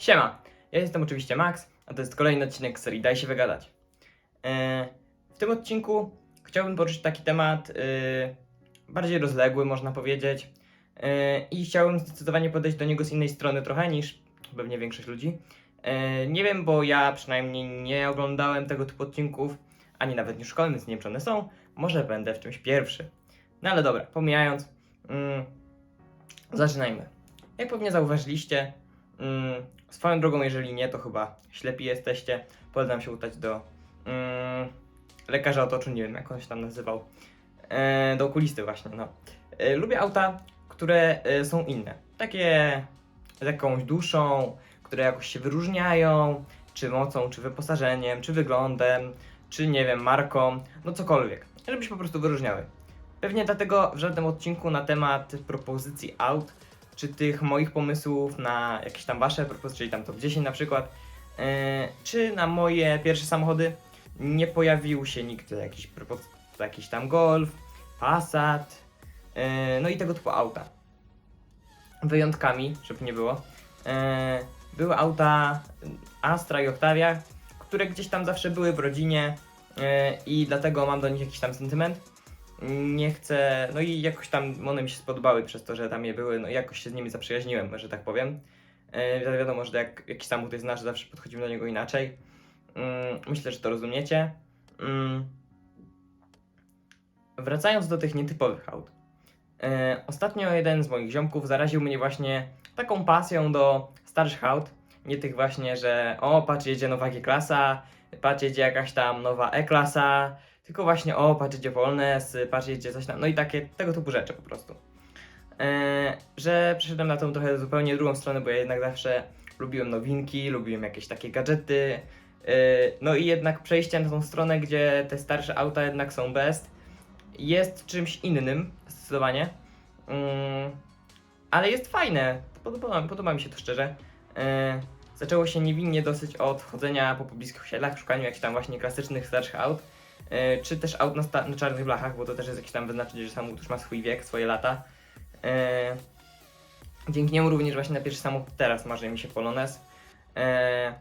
Siema, ja jestem oczywiście Max, a to jest kolejny odcinek serii Daj się wygadać. E, W tym odcinku chciałbym poruszyć taki temat e, bardziej rozległy, można powiedzieć. E, I chciałbym zdecydowanie podejść do niego z innej strony trochę niż pewnie większość ludzi. Nie wiem, bo ja przynajmniej nie oglądałem tego typu odcinków, ani nawet nie szukałem, więc nie wiem, czy one są. Może będę w czymś pierwszy. No ale dobra, pomijając, mm, zaczynajmy. Jak pewnie zauważyliście, mm, swoją drogą, jeżeli nie, to chyba ślepi jesteście, polecam się udać do mm, lekarza otoczu, nie wiem jak on się tam nazywał, e, do okulisty właśnie, no. E, lubię auta, które e, są inne, takie z jakąś duszą, które jakoś się wyróżniają, czy mocą, czy wyposażeniem, czy wyglądem, czy nie wiem, marką, no cokolwiek, żeby się po prostu wyróżniały. Pewnie dlatego w żadnym odcinku na temat propozycji aut, czy tych moich pomysłów na jakieś tam wasze propozycje, czyli tam top 10 na przykład, yy, czy na moje pierwsze samochody, nie pojawił się nigdy jakiś, jakiś tam Golf, Passat, yy, no i tego typu auta. Wyjątkami, żeby nie było, yy, były auta Astra i Octavia, które gdzieś tam zawsze były w rodzinie i dlatego mam do nich jakiś tam sentyment. Nie chcę, no i jakoś tam one mi się spodobały przez to, że tam je były, no jakoś się z nimi zaprzyjaźniłem, że tak powiem. Yy, wiadomo, że jak jakiś samochód jest nasz, zawsze podchodzimy do niego inaczej. Mm, myślę, że to rozumiecie. Mm. Wracając do tych nietypowych aut. E, ostatnio jeden z moich ziomków zaraził mnie właśnie taką pasją do starszych aut. Nie tych właśnie, że o, patrz, jedzie nowa G-klasa, patrz, jedzie jakaś tam nowa E-klasa, tylko właśnie o, patrz, Polnes, patrz, jedzie coś tam, no i takie, tego typu rzeczy po prostu. E, że przeszedłem na tą trochę zupełnie drugą stronę, bo ja jednak zawsze lubiłem nowinki, lubiłem jakieś takie gadżety, e, no i jednak przejście na tą stronę, gdzie te starsze auta jednak są best, jest czymś innym, zdecydowanie. Mm, ale jest fajne. Podoba, podoba mi się to szczerze. E, zaczęło się niewinnie dosyć od chodzenia po pobliskich osiedlach, szukaniu jakichś tam właśnie klasycznych, starszych aut. E, czy też aut na, na czarnych blachach, bo to też jest jakieś tam wyznaczenie, że samochód już ma swój wiek, swoje lata. E, dzięki niemu również właśnie na pierwszy samochód teraz marzy mi się Polones. E,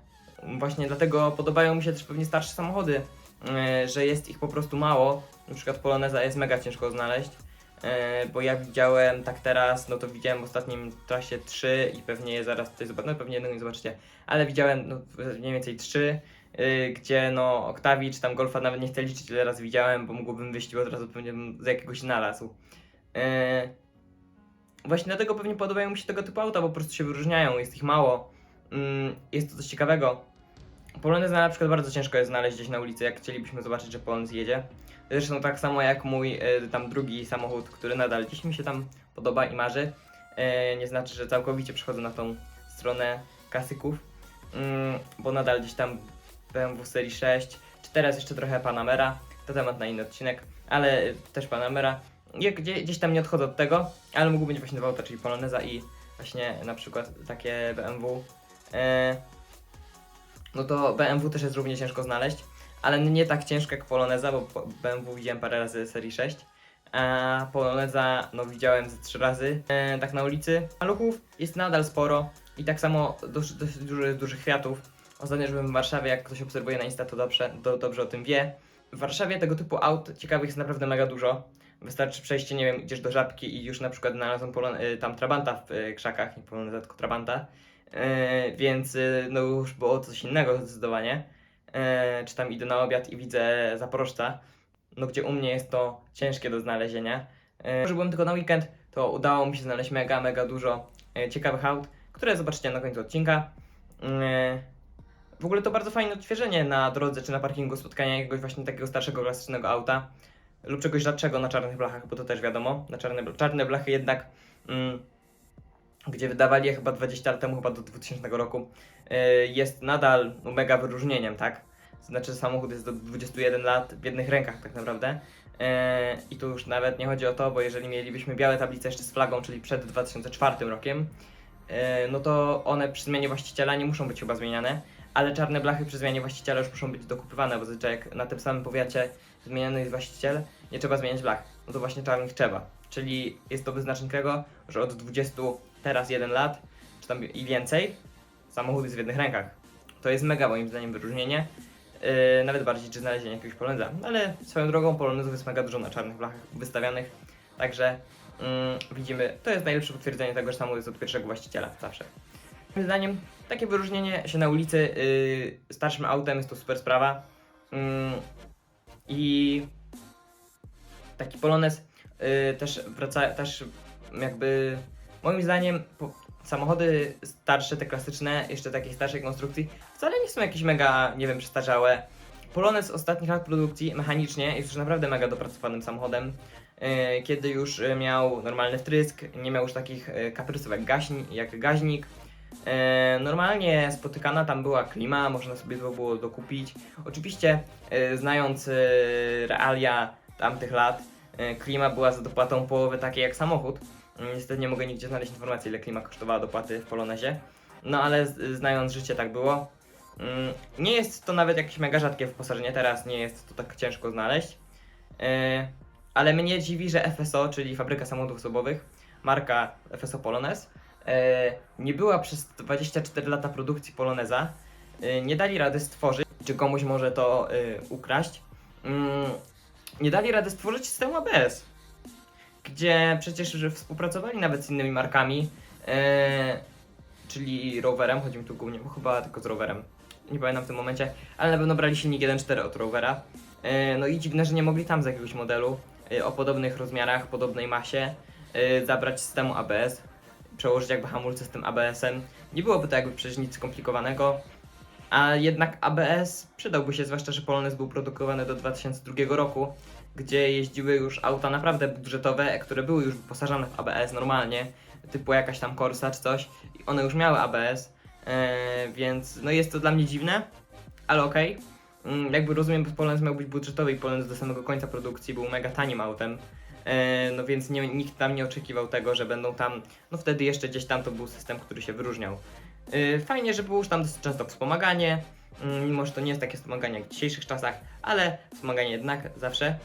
właśnie dlatego podobają mi się też pewnie starsze samochody, że jest ich po prostu mało. Na przykład Poloneza jest mega ciężko znaleźć. Bo ja widziałem tak teraz, no to widziałem w ostatnim trasie 3 i pewnie zaraz tutaj zobaczę, no pewnie jednego nie zobaczycie, ale widziałem no, mniej więcej 3, y, gdzie no Octavii czy tam Golfa nawet nie chcę liczyć ile razy widziałem, bo mógłbym wyjść i od razu pewnie z jakiegoś znalazł. E, właśnie dlatego pewnie podobają mi się tego typu auta, bo po prostu się wyróżniają, jest ich mało, mm, jest to coś ciekawego. Poloneza na przykład bardzo ciężko jest znaleźć gdzieś na ulicy, jak chcielibyśmy zobaczyć, że Polonez jedzie. Zresztą tak samo jak mój y, tam drugi samochód, który nadal dziś mi się tam podoba i marzy. Y, nie znaczy, że całkowicie przechodzę na tą stronę klasyków, mm, bo nadal gdzieś tam BMW serii 6, czy teraz jeszcze trochę Panamera, to temat na inny odcinek, ale też Panamera. Gdzie, gdzieś tam nie odchodzę od tego, ale mógł być właśnie dwa auta, czyli Poloneza i właśnie na przykład takie BMW. Y, no to BMW też jest równie ciężko znaleźć ale nie tak ciężko jak Poloneza, bo BMW widziałem parę razy serii 6. A Poloneza no widziałem ze trzy razy e, tak na ulicy. Maluchów jest nadal sporo i tak samo duży, dużych kwiatów. Ostatnio byłem w Warszawie, jak ktoś obserwuje na Insta, to dobrze, do, dobrze o tym wie. W Warszawie tego typu aut ciekawych jest naprawdę mega dużo. Wystarczy przejście, nie wiem, idziesz do Żabki i już na przykład znalazłem y, tam Trabanta w y, krzakach, nie Poloneza, tylko Trabanta. Y, więc y, no już było coś innego zdecydowanie e, czy tam idę na obiad i widzę zaporożca, no gdzie u mnie jest to ciężkie do znalezienia. E, że byłem tylko na weekend, to udało mi się znaleźć mega, mega dużo ciekawych aut, które zobaczycie na końcu odcinka. E, w ogóle to bardzo fajne odświeżenie na drodze czy na parkingu spotkania jakiegoś właśnie takiego starszego, klasycznego auta lub czegoś rzadszego na czarnych blachach, bo to też wiadomo, na czarne, czarne blachy jednak, mm, gdzie wydawali je chyba 20 lat temu, chyba do 2000 roku, y, jest nadal mega wyróżnieniem, tak? Znaczy samochód jest do 21 lat w jednych rękach tak naprawdę. E, I tu już nawet nie chodzi o to, bo jeżeli mielibyśmy białe tablice jeszcze z flagą, czyli przed 2004 rokiem, e, no to one przy zmianie właściciela nie muszą być chyba zmieniane, ale czarne blachy przy zmianie właściciela już muszą być dokupywane, bo zazwyczaj jak na tym samym powiacie zmieniany jest właściciel, nie trzeba zmieniać blach. No to właśnie czarnych trzeba. Czyli jest to wyznacznik tego, że od 20 teraz 1 lat, czy tam i więcej, samochód jest w jednych rękach. To jest mega moim zdaniem wyróżnienie. Yy, nawet bardziej czy znalezienie jakiegoś poloneza. No ale swoją drogą polonezów jest mega dużo na czarnych blachach wystawianych. Także mm, widzimy, to jest najlepsze potwierdzenie tego, że samochód jest od pierwszego właściciela zawsze. Moim zdaniem takie wyróżnienie się na ulicy yy, starszym autem jest to super sprawa. Mm, I taki polonez yy, też wraca, też jakby moim zdaniem po, samochody starsze, te klasyczne, jeszcze takiej starszej konstrukcji, wcale nie są jakieś mega, nie wiem, przestarzałe. Polonez z ostatnich lat produkcji mechanicznie jest już naprawdę mega dopracowanym samochodem. Yy, Kiedy już yy, miał normalny wtrysk, nie miał już takich yy, kaprysów jak, gaśni, jak gaźnik. Yy, Normalnie spotykana tam była klima, można sobie to było dokupić. Oczywiście, yy, znając yy, realia tamtych lat, yy, klima była za dopłatą połowy takiej jak samochód. Yy, Niestety nie mogę nigdzie znaleźć informacji, ile klima kosztowała dopłaty w Polonezie. No ale znając życie, tak było. Mm, Nie jest to nawet jakieś mega rzadkie wyposażenie, teraz nie jest to tak ciężko znaleźć. Yy, Ale mnie dziwi, że FSO, czyli fabryka samochodów osobowych, marka FSO Polones, nie była przez 24 lata produkcji Poloneza. Yy, Nie dali rady stworzyć, czy komuś może to yy, ukraść. Mm, Nie dali rady stworzyć systemu ABS, gdzie przecież współpracowali nawet z innymi markami, czyli rowerem, chodzi mi tu głównie, bo chyba tylko z rowerem, nie pamiętam w tym momencie, ale na pewno brali silnik 1.4 od rowera. No i dziwne, że nie mogli tam z jakiegoś modelu o podobnych rozmiarach, podobnej masie zabrać systemu ABS, przełożyć jakby hamulce z tym ABS-em. Nie byłoby to jakby przecież nic skomplikowanego, a jednak ABS przydałby się, zwłaszcza, że Polonez był produkowany do 2002 roku, gdzie jeździły już auta naprawdę budżetowe, które były już wyposażone w ABS normalnie, typu jakaś tam Corsa czy coś, i one już miały ABS, yy, więc no jest to dla mnie dziwne, ale okej. Mm, Jakby rozumiem, że Polonez miał być budżetowy i Polonez do samego końca produkcji był mega tanim autem. E, No więc nie, nikt tam nie oczekiwał tego, że będą tam, no wtedy jeszcze gdzieś tam to był system, który się wyróżniał. E, Fajnie, że było już tam dosyć często wspomaganie, mm, mimo że to nie jest takie wspomaganie jak w dzisiejszych czasach, ale wspomaganie jednak zawsze.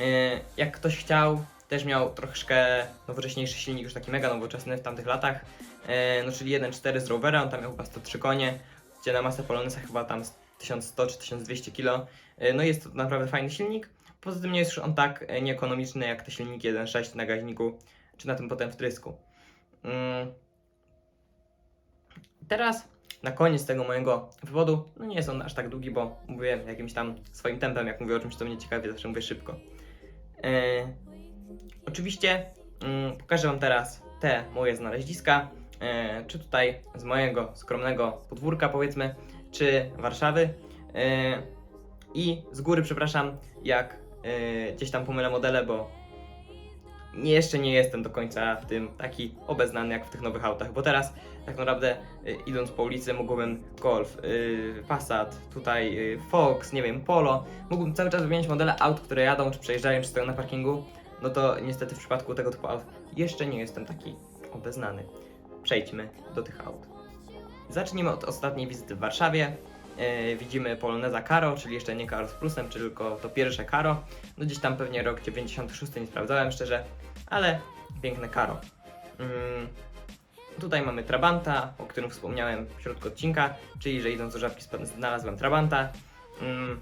E, Jak ktoś chciał, też miał troszkę nowocześniejszy silnik, już taki mega nowoczesny w tamtych latach, no czyli 1.4 z Rovera, on tam miał chyba 103 konie, gdzie na masę Polonesa chyba tam z 1100 czy 1200 kg. No jest to naprawdę fajny silnik. Poza tym nie jest już on tak e, nieekonomiczny jak te silniki 1.6 na gaźniku, czy na tym potem wtrysku. Mm. Teraz, na koniec tego mojego wywodu, no nie jest on aż tak długi, bo mówię jakimś tam swoim tempem, jak mówię o czymś, co mnie ciekawi, zawsze mówię szybko. E, oczywiście mm, pokażę Wam teraz te moje znaleziska, e, czy tutaj z mojego skromnego podwórka powiedzmy, czy Warszawy. I z góry przepraszam, jak e, gdzieś tam pomylę modele, bo nie, jeszcze nie jestem do końca w tym taki obeznany jak w tych nowych autach, bo teraz tak naprawdę y, idąc po ulicy mógłbym Golf, y, Passat, tutaj Fox, nie wiem, Polo, mógłbym cały czas wymieniać modele aut, które jadą, czy przejeżdżają, czy stoją na parkingu, no to niestety w przypadku tego typu aut jeszcze nie jestem taki obeznany. Przejdźmy do tych aut. Zacznijmy od ostatniej wizyty w Warszawie. E, widzimy Poloneza Caro, czyli jeszcze nie Caro z plusem, tylko to pierwsze Caro. No gdzieś tam pewnie rok 96, nie sprawdzałem szczerze, ale piękne Caro. Mm, tutaj mamy Trabanta, o którym wspomniałem w środku odcinka, czyli że idąc do żabki znalazłem Trabanta. Mm,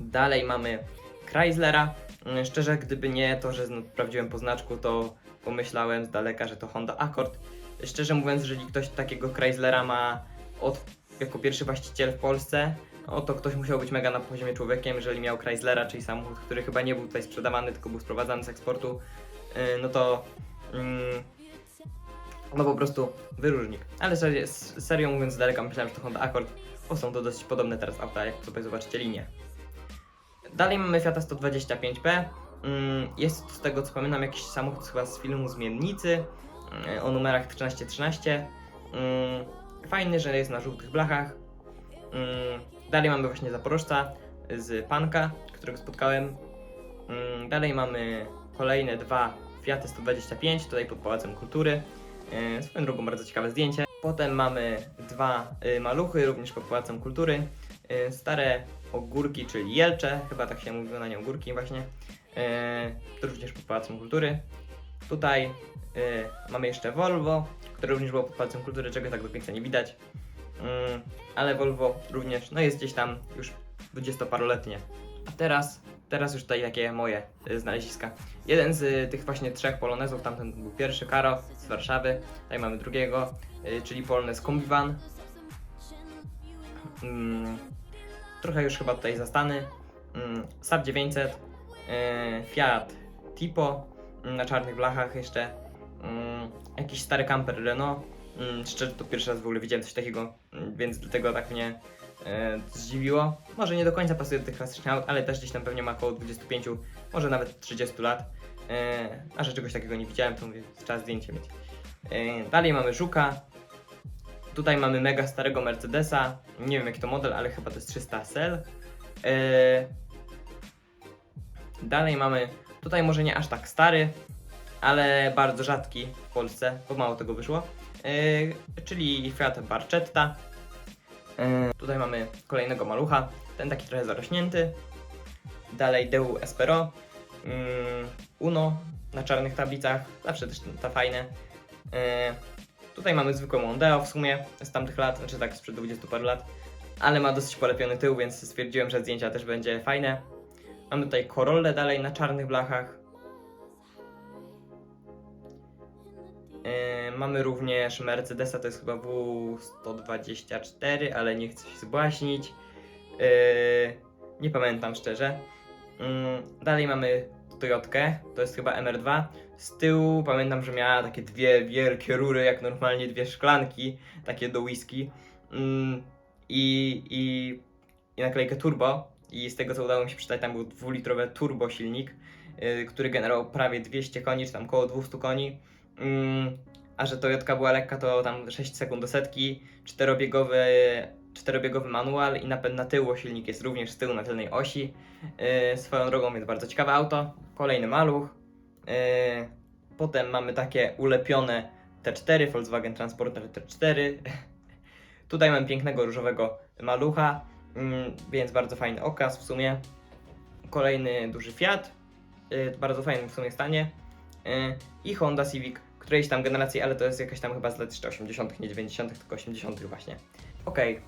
dalej mamy Chryslera. Mm, Szczerze, gdyby nie to, że sprawdziłem po znaczku, to pomyślałem z daleka, że to Honda Accord. Szczerze mówiąc, jeżeli ktoś takiego Chryslera ma od, jako pierwszy właściciel w Polsce, no to ktoś musiał być mega na poziomie człowiekiem, jeżeli miał Chryslera, czyli samochód, który chyba nie był tutaj sprzedawany, tylko był sprowadzany z eksportu, yy, no to mm, no po prostu wyróżnik. Ale serio, mówiąc z daleka myślałem, że to Honda Accord, bo są to dosyć podobne teraz auta, jak sobie zobaczycie linię. Dalej mamy Fiata 125P. Mm, Jest to z tego co pamiętam jakiś samochód chyba z filmu Zmiennicy mm, o numerach 1313. Mm, Fajny, że jest na żółtych blachach. Mm, Dalej mamy właśnie Zaporożca z Panka, którego spotkałem. Mm, Dalej mamy kolejne dwa Fiaty 125, tutaj pod Pałacem Kultury. E, Swoją drogą bardzo ciekawe zdjęcie. Potem mamy dwa y, maluchy, również pod Pałacem Kultury. E, Stare ogórki, czyli jelcze, chyba tak się mówiło na nie ogórki właśnie. E, To również pod Pałacem Kultury. Tutaj y, mamy jeszcze Volvo, które również było pod palcem kultury, czego tak do końca nie widać. Mm, ale Volvo również, no jest gdzieś tam już dwudziestoparoletnie. A teraz, teraz już tutaj takie moje y, znaleziska. Jeden z y, tych właśnie trzech polonezów, tamten był pierwszy, Karo z Warszawy, tutaj mamy drugiego, y, czyli polonez Kombivan. Mm, trochę już chyba tutaj zastany. Mm, Saab 900, y, Fiat Tipo na czarnych blachach jeszcze, mm, jakiś stary camper Renault. Mm, Szczerze to pierwszy raz w ogóle widziałem coś takiego, mm, więc dlatego tak mnie e, zdziwiło. Może nie do końca pasuje do tych klasycznych aut, ale też gdzieś tam pewnie ma około 25, może nawet 30 lat. E, a że czegoś takiego nie widziałem, to mówię, trzeba zdjęcie mieć. E, dalej mamy Żuka. Tutaj mamy mega starego Mercedesa. Nie wiem jaki to model, ale chyba to jest 300 SL. E, dalej mamy, tutaj może nie aż tak stary, ale bardzo rzadki w Polsce, bo mało tego wyszło. E, czyli Fiat Barchetta. E, tutaj mamy kolejnego malucha, ten taki trochę zarośnięty. Dalej Deu Espero. Mm, Uno na czarnych tablicach, zawsze też ta fajne. E, tutaj mamy zwykłą Mondeo w sumie z tamtych lat, znaczy tak sprzed 20 paru lat, ale ma dosyć polepiony tył, więc stwierdziłem, że zdjęcia też będzie fajne. Mamy tutaj Corollę dalej na czarnych blachach. E, mamy również Mercedesa, to jest chyba W124, ale nie chcę się zbłaśnić. E, nie pamiętam szczerze. Mm, dalej mamy Toyotkę, to jest chyba MR2. Z tyłu pamiętam, że miała takie dwie wielkie rury, jak normalnie dwie szklanki, takie do whisky. I, i, I naklejkę turbo. I z tego co udało mi się przeczytać, tam był dwulitrowy turbo silnik, yy, który generował prawie 200 koni, czy tam około 200 koni. Mm, a że Toyotka była lekka, to tam 6 sekund do setki, czterobiegowy, czterobiegowy manual i napęd na tył, silnik jest również z tyłu na tylnej osi. Yy, swoją drogą jest bardzo ciekawe auto. Kolejny maluch. Yy, potem mamy takie ulepione T4, Volkswagen Transporter T4. Tutaj mam pięknego różowego malucha, więc bardzo fajny okaz w sumie. Kolejny duży Fiat, w bardzo fajnym w sumie stanie. Yy, I Honda Civic, którejś tam generacji, ale to jest jakaś tam chyba z lat jeszcze 80., nie 90., tylko 80. właśnie. Okej,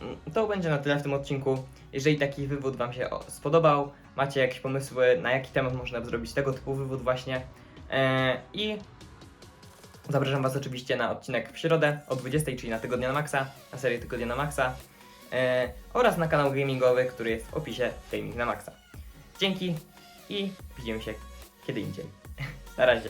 mm, to będzie na tyle w tym odcinku. Jeżeli taki wywód Wam się spodobał, macie jakieś pomysły, na jaki temat można zrobić tego typu wywód właśnie. E, I zapraszam Was oczywiście na odcinek w środę o 20, czyli na Tygodnia na Maxa, na serię Tygodnia na Maxa. E, oraz na kanał gamingowy, który jest w opisie Gaming na Maxa. Dzięki i widzimy się kiedy indziej. na razie.